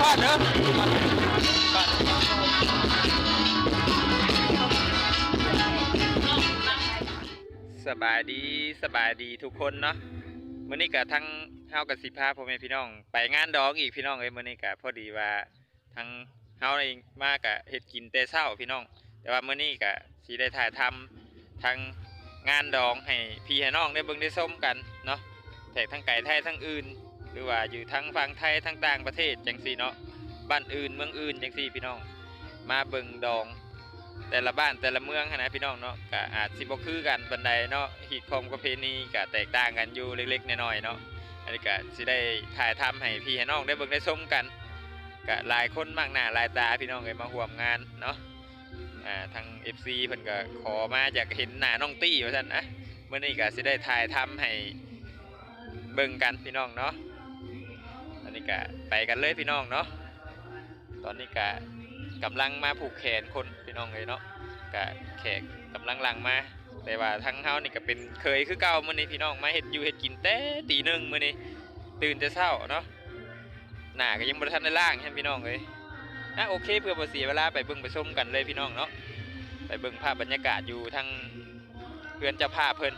ทอดเหรอสบายดีสบายดีทุกคนเนาะเมื่อนี้กับทั้งเฮากับสิพาพ่อแม่พี่น้อง ไปงานดองอีกพี่น้องเอ้เมื่อนี้กับพอดีว่าทั้งเฮาเองมากกับเห็ดกินเต่เช้าพี่น้อง แต่ว่าเมื่อนี้กับสีได้ถ่ายทำทั้งงานดองให้พี่ให้น้องได้เบิ่งได้ส้มกันเนาะแถกทั้งไก่ไทยทั้งอื่น หรือว่าอยู่ทั้งฝั่งไทยทั้งต่างประเทศจังซี่เนาะบ้านอื่นเมืองอื่นจังซี่พี่น้อง มาเบิ่งดอง แต่ละบ้านแต่ละเมืองนะพี่น้องเนาะก็อาจสิบ่คือกันปานใดเนาะฮีตของประเพณีก็แตกต่างกันอยู่เล็กๆน้อยๆเนาะอันนี้ก็สิได้ถ่ายทำให้พี่ให้น้องได้เบิ่งได้ชมกันก็หลายคนมากหน้าหลายตาพี่น้องเลยมาร่วมงานเนาะอ่าทาง FC เพิ่นก็ขอมาอยากเห็นหน้าน้องตี้ว่าซั่นนะเมื้อนี้ก็สิได้ถ่ายทำให้เบิ่งกันพี่น้องเนาะ นี้ก็ไปกันเลยพี่น้องเนาะตอนนี้ก็กำลังมาผูกแขนคนพี่น้องเลยเนาะกะแขกกำลังหลังมาแต่ว่าทั้งเฮานี่ก็เป็นเคยคือเก่ามื้อนี้พี่น้องมาเฮ็ดอยู่เฮ็ดกินแต่ตีหนึ่งมื้อนี้ตื่นแต่เช้าเนาะหน้าก็ยังบ่ทันได้ล้างใช่พี่น้องเลยอะโอเคเพื่อบ่เสียเวลาไปเบิ่งไปชมกันเลยพี่น้องเนาะไปเบิ่งภาพบรรยากาศอยู่ทั้งเพื่อนเจ้าภาพเพิ่น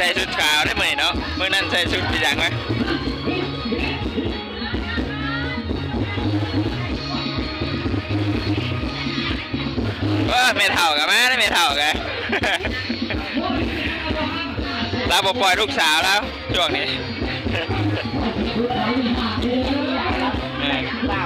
ใส่ชุดขาวได้ไหมเนาะเมื้อนั้นใส่ชุดสีอย่างวะเออไม่เท่ากันมได้ไม่เท่ากันเราบปล่อยลูกสาวแล้วช่วงนี้อ่า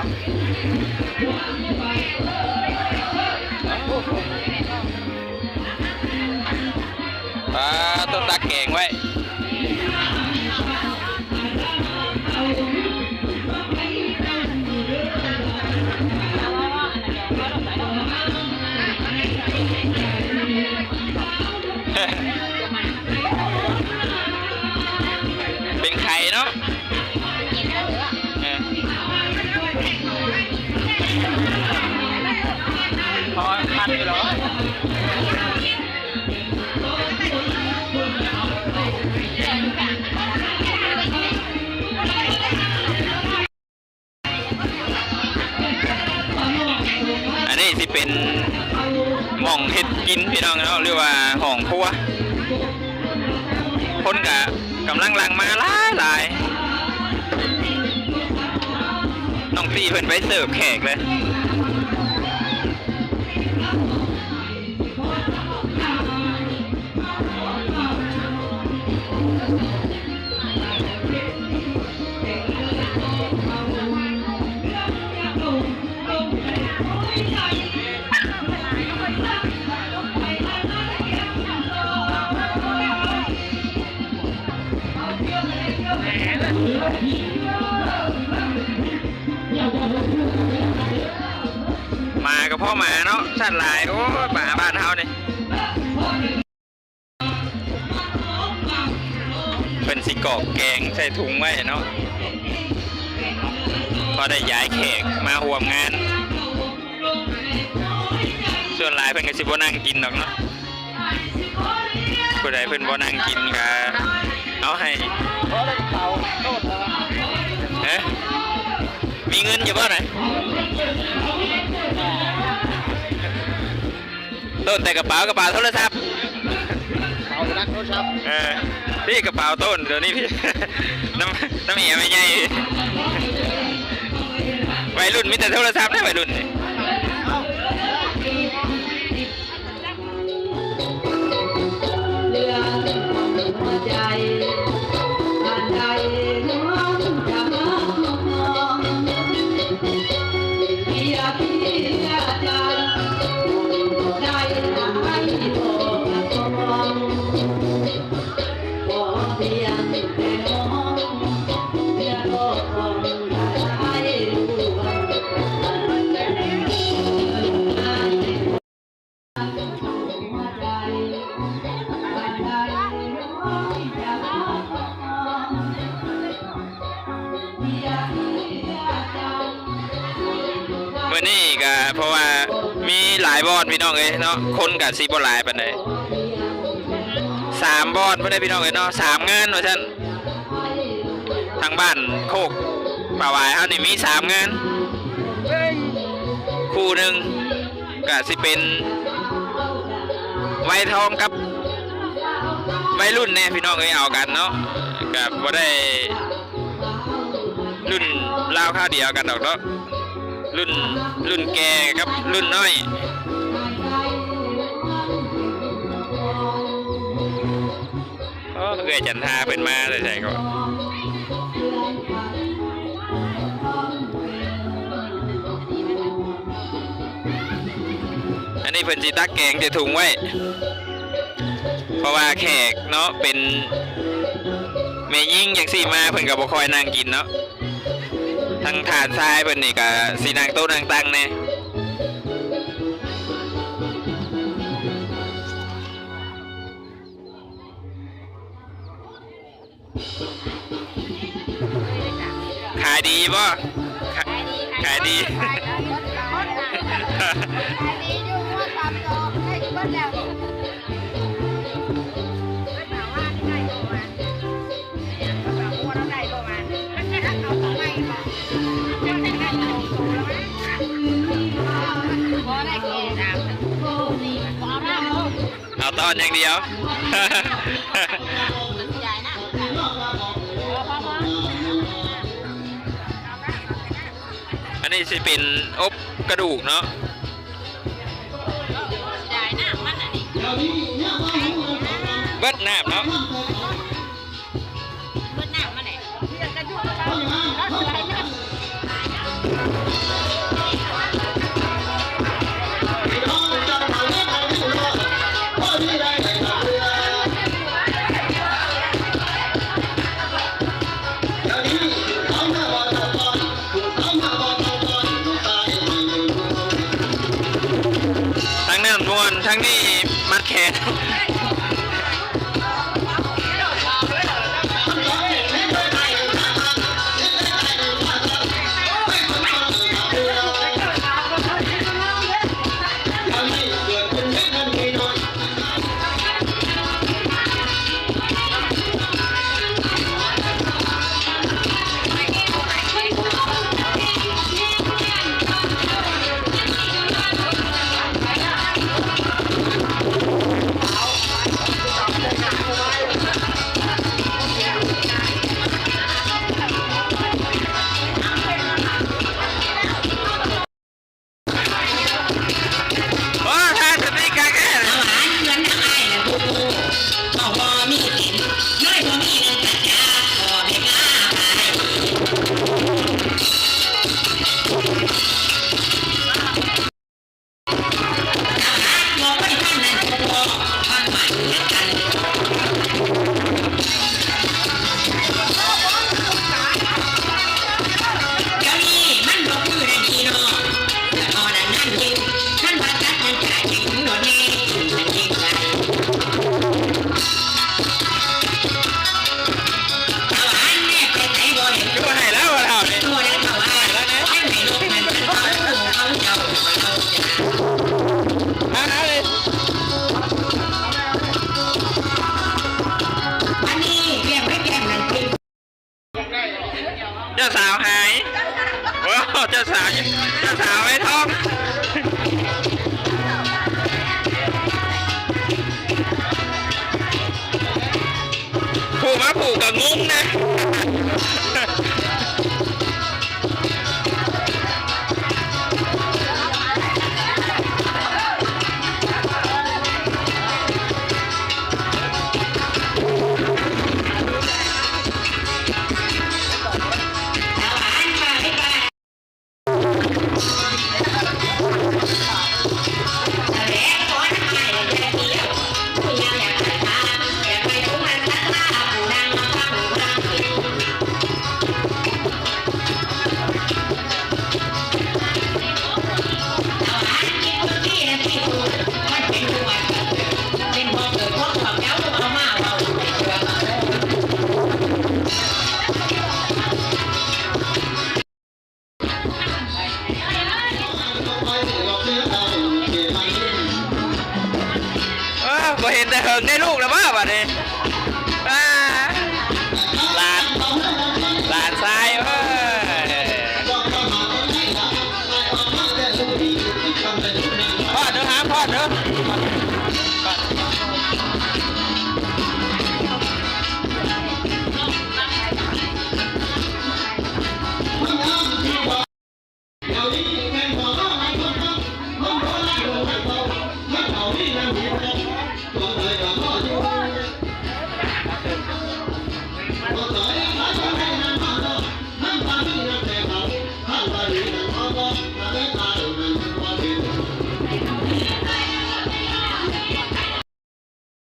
อันนี้สิเป็นหม่องเฮ็ดกินพี่น้องเนาะหรือว่าห้องครัวคนกะกำลังหลังมาหลายหลายน้องตีเพิ่นไปเสิร์ฟแขกเลย มากับพ่อหมาเนาะชัดหลายโอ้ยหมาบ้านเฮานี่เป็นสิกอกแกงใส่ถุงไว้เนาะพอได้ย้ายแขกมาห่วมงาน ส่วนหลายเพิ่นก็สิบ่นั่งกินดอกเนาะผู้ใดเพิ่นบ่นั่งกินก็เอาให้เอ๊ะมีเงินอยู่บ่ไหน ต้นแต่กระเป๋ากระเป๋าโทรศัพท์เขารักโทรศัพท์เออพี่กระเป๋าต้นเดี๋ยวนี้พี่น้ำน้ำเอียไม่ใหญ่วัยรุ่นมีแต่โทรศัพท์นะวัยรุ่นนี่ อลพี่น้องเอ้ยเนาะคนกับซีบอลหลายปานใดสามบอลไม่ได้พี่น้องเอ้ยเนาะสามงานว่าฉันทางบ้านโคกป่าวายเฮานี่มีสามงานคู่หนึ่งก็สิเป็นไวทองกับไวรุ่นเนี่ยพี่น้องเอ้ยเอากันเนาะกับว่าได้รุ่นเล่าวข้าวเดียวกันดอกเนาะรุ่นรุ่นแก่กับรุ่นน้อย โอ้เอ้ยจันทาเป็นมาเลยใช่ก็อันนี้เพิ่นสิตักแกงจะถุงไว้ เพราะว่าแขกเนาะเป็นเมยิ่งอย่างสี่มาเพิ่นก็บ่คอยนั่งกินเนาะทางถาดทรายเพิ่นนี่ก็สินั่งโต๊ะนั่งตั้งแน่ขาย บ่ขายขายดีขายดีอยู่ว่าตามดอกให้เบิ้ลแล้วมันถามว่าที่ไหนประมาณเนี่ยภาษาพัวเราได้ประมามันแค่เอาของใหม่มาได้ได้ของสูงแล้วมั้งพอได้แก่ดามพอได้เอาเอาตอนอย่างเดียว นนี้สิเป็นอบกระดูกเนาะใหญ่นะมันอันนี้เบิดน้ำเนาะเบิ้ลหน้ามันไหนเพื่อนกันอยู่แล้วแล้วสวยนะ เจ้าสาวหายว้าเจ้าสาวเจ้าสาวไม่ท้องผูกมาผูกกับงุ้งนะ บ่เห็นแต่เหิงในลูกแล้วบ้าป่ะเนี่ย